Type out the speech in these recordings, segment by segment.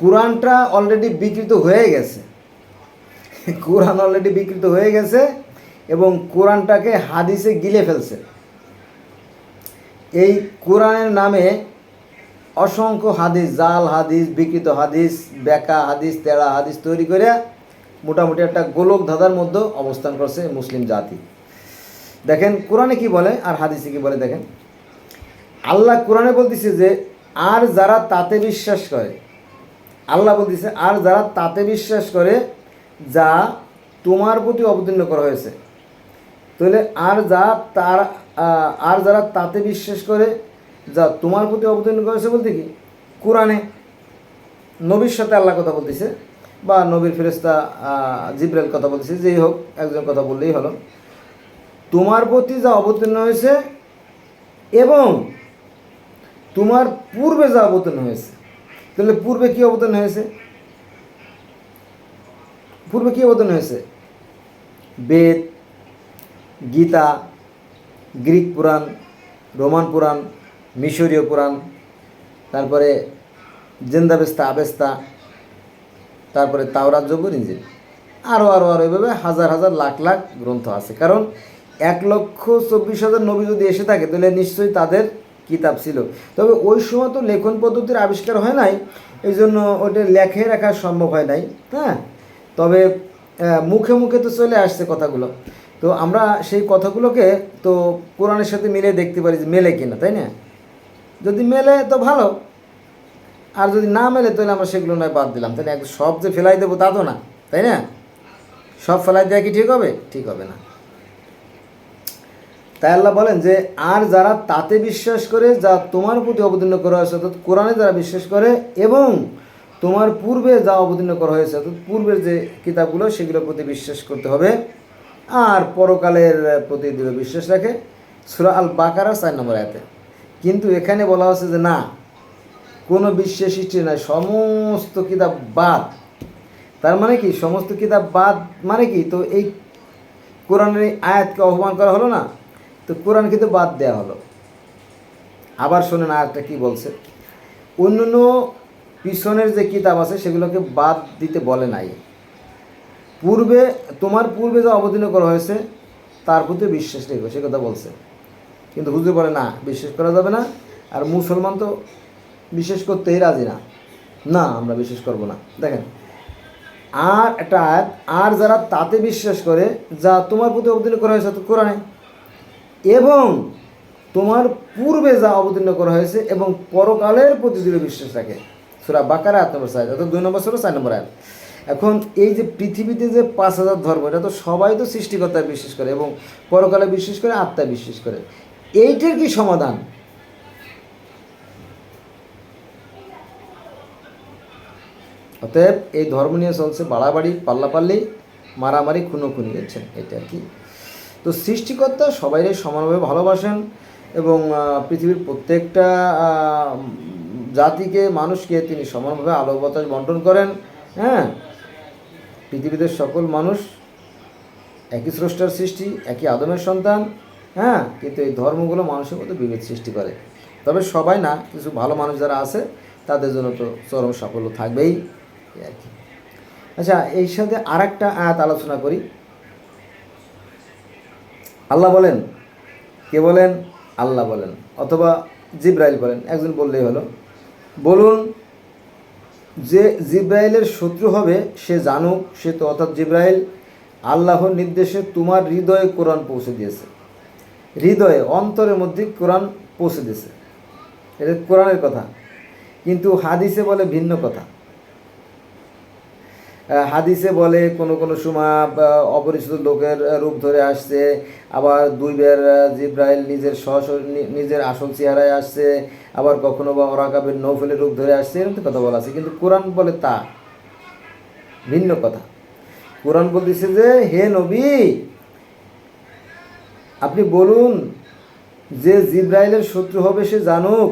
কোরআনটা অলরেডি বিকৃত হয়ে গেছে। কোরআন অলরেডি বিকৃত হয়ে গেছে এবং কোরআনটাকে হাদিসে গিলে ফেলছে। এই কোরআনের নামে অসংখ্য হাদিস, জাল হাদিস, বিকৃত হাদিস বেকা হাদিস, তেড়া হাদিস তৈরি করে মোটামুটি একটা গোলক ধাঁধার মধ্যে অবস্থান করছে মুসলিম জাতি। দেখেন, কোরআনে কি বলে আর হাদিসে কি বলে দেখেন? আল্লাহ কোরআনে বলতেছে যে, আর যারা তাতে বিশ্বাস করে আল্লাহ বলতেছে, আর যারা তাতে বিশ্বাস করে, যা তোমার প্রতি অবতীর্ণ করা হয়েছে, তাহলে আর যা তার আর যারা তাতে বিশ্বাস করে, যা তোমার প্রতি অবতীর্ণ করেছে বলতে কি? কোরআনে নবীর সাথে আল্লাহ কথা বলতেছে, বা নবীর ফেরেস্তা জিব্রাইল কথা বলতেছে, যেই হোক, একজন কথা বললেই হলো। তোমার প্রতি যা অবতীর্ণ হয়েছে, এবং তোমার পূর্বে যা অবতীর্ণ হয়েছে তাহলে পূর্বে কি অবদান হয়েছে? পূর্বে কি অবদান হয়েছে? বেদ, গীতা, গ্রিক পুরাণ, রোমান পুরাণ, মিশরীয় পুরাণ, তারপরে জেন্দাবেস্তা, আবেস্তা, তারপরে তাওরাত জবুর ইঞ্জিল। আরও আরও আরও এভাবে হাজার হাজার, লাখ লাখ গ্রন্থ আছে। কারণ এক লক্ষ চব্বিশ হাজার নবী যদি এসে থাকে, তাহলে নিশ্চয়ই তাদের কিতাব ছিল। তবে ওই সময় তো লেখন পদ্ধতির আবিষ্কার হয় নাই এই জন্য ওটা লেখে রাখা সম্ভব হয় নাই হ্যাঁ? তবে মুখে মুখে তো চলে আসছে কথাগুলো। তো আমরা সেই কথাগুলোকে তো কোরআনের সাথে মিলে দেখতে পারি যে মেলে কিনা, তাই না? যদি মেলে তো ভালো, আর যদি না মেলে তাহলে আমরা সেগুলো নয় বাদ দিলাম। তাহলে সব যে ফেলাই দেবো তা তো না, তাই না? সব ফেলাই দেওয়া কি ঠিক হবে? ঠিক হবে না। তাই আল্লাহ বলেন যে, আর যারা তাতে বিশ্বাস করে যা তোমার প্রতি অবতীর্ণ করা হয়েছে, অর্থাৎ কোরআনে যারা বিশ্বাস করে এবং তোমার পূর্বে যা অবতীর্ণ করা হয়েছে, অর্থাৎ পূর্বের যে কিতাবগুলো, সেগুলোর প্রতি বিশ্বাস করতে হবে। আর পরকালের প্রতি দৃঢ় বিশ্বাস রাখে। সুরা আল বাকারা চার নম্বর আয়াতে। কিন্তু এখানে বলা হচ্ছে যে, না, কোনো বিশ্বাস সৃষ্টি নাই, সমস্ত কিতাব বাদ। তার মানে কি? সমস্ত কিতাব বাদ মানে কি? তো এই কোরআনের আয়াতকে অপমান করা হলো না? তো কোরআন কিন্তু বাদ দেওয়া হলো। আবার শোনেন আয়াতটা কি বলছে? অন্যান্য পিছনের যে কিতাব আছে সেগুলোকে বাদ দিতে বলে নাই। পূর্বে, তোমার পূর্বে যা অবতীর্ণ করা হয়েছে, তার প্রতি বিশ্বাস রেখো, সে কথা বলছে। কিন্তু হুজুর বলে, না, বিশ্বাস করা যাবে না। আর মুসলমান তো বিশ্বাস করতেই রাজি না। না, আমরা বিশ্বাস করব না। দেখেন, আর একটা আয়াত, আর যারা তাতে বিশ্বাস করে, যা তোমার প্রতি অবতীর্ণ করা হয়েছে তো কোরআনে। এবং তোমার পূর্বে যা অবতীর্ণ করা হয়েছে এবং পরকালের প্রতি দৃঢ় বিশ্বাস রাখে। সুরা বাকারা আট নম্বর সাইজ অর্থাৎ দুই নম্বর সুরা, চার নম্বর আয়াত। এখন এই যে পৃথিবীতে যে পাঁচ হাজার ধর্ম, এটা তো সবাই তো সৃষ্টিকর্তায় বিশ্বাস করে এবং পরকালে বিশ্বাস করে, আত্মায় বিশ্বাস করে। এইটার কি সমাধান? অতএব এই ধর্ম নিয়ে চলছে বাড়াবাড়ি, পাল্লাপাল্লি, মারামারি, খুনোখুনি, বুঝছেন? এটা আর কি? তো সৃষ্টিকর্তা সবাইরে সমানভাবে ভালোবাসেন এবং পৃথিবীর প্রত্যেকটা জাতিকে, মানুষকে তিনি সমানভাবে আলো বাতাস বন্টন করেন হ্যাঁ? পৃথিবীতে সকল মানুষ একই স্রষ্টার সৃষ্টি, একই আদমের সন্তান হ্যাঁ? কিন্তু এই ধর্মগুলো মানুষের মধ্যে বিভেদ সৃষ্টি করে। তবে সবাই না, কিছু ভালো মানুষ যারা আছে, তাদের জন্য তো চরম সাফল্য থাকবেই আর কি। আচ্ছা এই সাথে আর একটা আয়াত আলোচনা করি। আল্লাহ বলেন? কে বলেন? আল্লাহ বলেন। অথবা জিব্রাইল বলেন। একজন বললেই হলো, বলুন যে জিব্রাইলের শত্রু হবে, সে জানুক, সে তো অর্থাৎ জিব্রাইল আল্লাহর নির্দেশে তোমার হৃদয়ে কোরআন পৌঁছে দিয়েছে। হৃদয়ে, অন্তরের মধ্যে কোরআন পৌঁছে দিয়েছে। এটা কোরআনের কথা। কিন্তু হাদিসে বলে ভিন্ন কথা। হাদিসে বলে, কোনো কোনো সময় অপরিচিত লোকের রূপ ধরে আসছে। আবার দুই বের জিব্রাইল নিজের সহসর নিজের আসল চেহারায় আসছে। আবার কখনো বা ওরাকাবের নৌফেলের রূপ ধরে আসছে, এরকম তো কথা বলা আছে। কিন্তু কোরআন বলে তা ভিন্ন কথা। কোরআন বলতেছে যে, হে নবী, আপনি বলুন, যে জিব্রাইলের শত্রু হবে সে জানুক,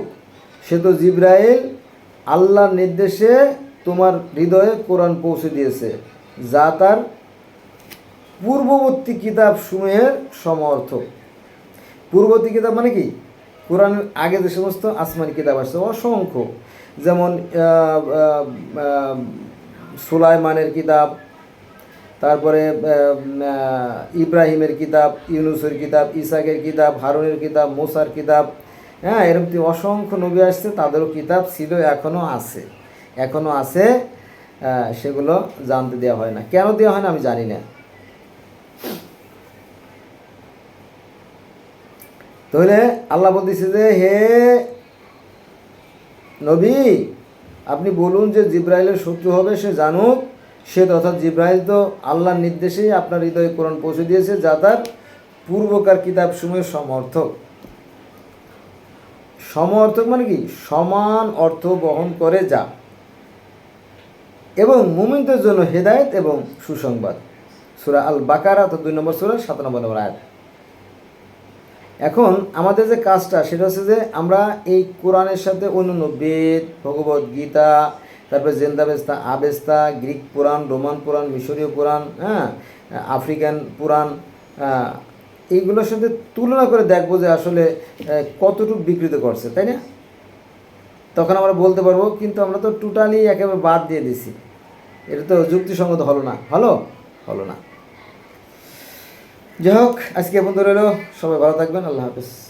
সে তো জিব্রাইল আল্লাহর নির্দেশে তোমার হৃদয়ে কোরআন পৌঁছে দিয়েছে, যা তার পূর্ববর্তী কিতাব সমূহের সমর্থক। পূর্ববর্তী কিতাব মানে কি? কোরআনের আগে যে সমস্ত আসমানি কিতাব আসছে, অসংখ্য। যেমন সুলাইমানের কিতাব, তারপরে ইব্রাহিমের কিতাব, ইউনুসের কিতাব, ইসাকের কিতাব, হারুনের কিতাব, মোসার কিতাব হ্যাঁ এরকম অসংখ্য নবী আসছে, তাদেরও কিতাব ছিল এখনও আছে। এখনও আছে সেগুলো জানতে দেওয়া হয় না। কেন দেওয়া হয় না আমি জানি না। তাহলে আল্লাহ বলতেছে যে, হে নবী, আপনি বলুন যে জিব্রাইলের শত্রু হবে, সে জানুক, সে তথা জিব্রাইল তো আল্লাহর নির্দেশেই আপনার হৃদয়ে কোরআন পৌঁছে দিয়েছে, যা তার পূর্বকার কিতাব সময়ের সমর্থক। সমর্থক মানে কি? সমান অর্থ বহন করে যা। এবং মুমিনদের জন্য হেদায়েত এবং সুসংবাদ। সুরা আল বাকারা তো দুই নম্বর সুরা, সাত নম্বর নম্বর আয়াত। এখন আমাদের যে কাজটা, সেটা হচ্ছে যে আমরা এই কোরআনের সাথে অন্যান্য বেদ, ভগবত গীতা, তারপরে Zend Avesta Avesta, Greek Purana, Roman Purana, মিশরীয় পুরাণ হ্যাঁ আফ্রিকান পুরাণ এইগুলোর সাথে তুলনা করে দেখব যে আসলে কতটুকু বিকৃত করছে, তাই না? তখন আমরা বলতে পারব, কিন্তু আমরা তো টোটালি একেবারে বাদ দিয়ে দিছি এটা তো যুক্তিসঙ্গত হলো না। হলো? হলো না। যাই হোক, আজকে বন্ধু রইল। সবাই ভালো থাকবেন। আল্লাহ হাফিজ।